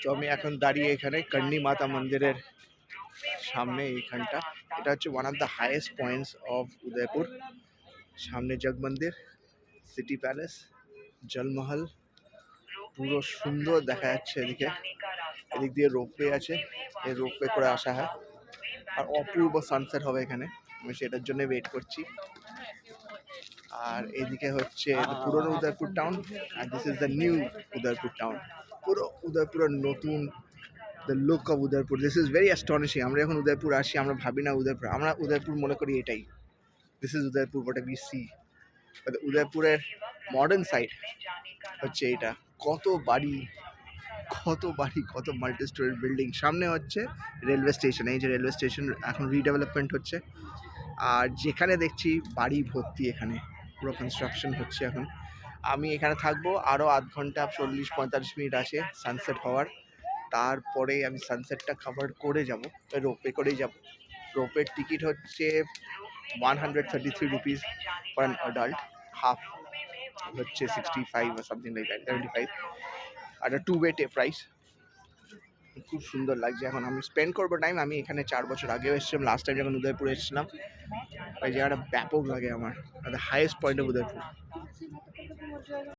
তো আমি এখন দাঁড়িয়ে এখানে কর্ণী মাতা মন্দিরের সামনে এইখানটা। এটা হচ্ছে one of the highest points of Udaipur. সামনে জগ মন্দির সিটি প্যালেস জলমহল পুরো সুন্দর দেখা যাচ্ছে এদিকে। এদিক দিয়ে রোপওয়ে আছে, এই রোপওয়ে করে আসা হয়। আর অপূর্ব সানসেট হবে এখানে। আমি সেটার জন্য ওয়েট করছি। আর এদিকে হচ্ছে পুরনো Udaipur town R this is the new Udaipur town পুরো উদয়পুরের নতুন the look of Udaipur. This is very astonishing আমরা যখন উদয়পুর আসি, আমরা ভাবি না উদয়পুর। আমরা উদয়পুর মনে করি এটাই। This is Udaipur what we see উদয়পুরের modern side হচ্ছে এটা। কত বাড়ি কত বাড়ি, কত মাল্টি স্টোরি বিল্ডিং সামনে হচ্ছে রেলওয়ে স্টেশন এই যে রেলওয়ে স্টেশন এখন রিডেভেলপমেন্ট হচ্ছে। আর যেখানে দেখছি বাড়ি ভর্তি এখানে। পুরো কনস্ট্রাকশন হচ্ছে এখন। আমি এখানে থাকব। আরও আধ ঘণ্টা চল্লিশ পঁয়তাল্লিশ মিনিট আছে সানসেট হওয়ার। তারপরে আমি সানসেটটা কভার করে যাব রোপে করেই যাব। রোপের টিকিট হচ্ছে one hundred thirty three rupees for an adult half হচ্ছে sixty five something like that seventy five R two ওয়েটে প্রাইস খুব সুন্দর লাগছে এখন। আমি স্পেন্ড করব টাইম আমি এখানে চার বছর আগেও এসেছিলাম লাস্ট টাইম যখন উদয়পুরে এসেছিলাম। এই জায়গাটা ব্যাপক লাগে আমার হাইয়েস্ট পয়েন্ট অফ উদয়পুর। 我觉得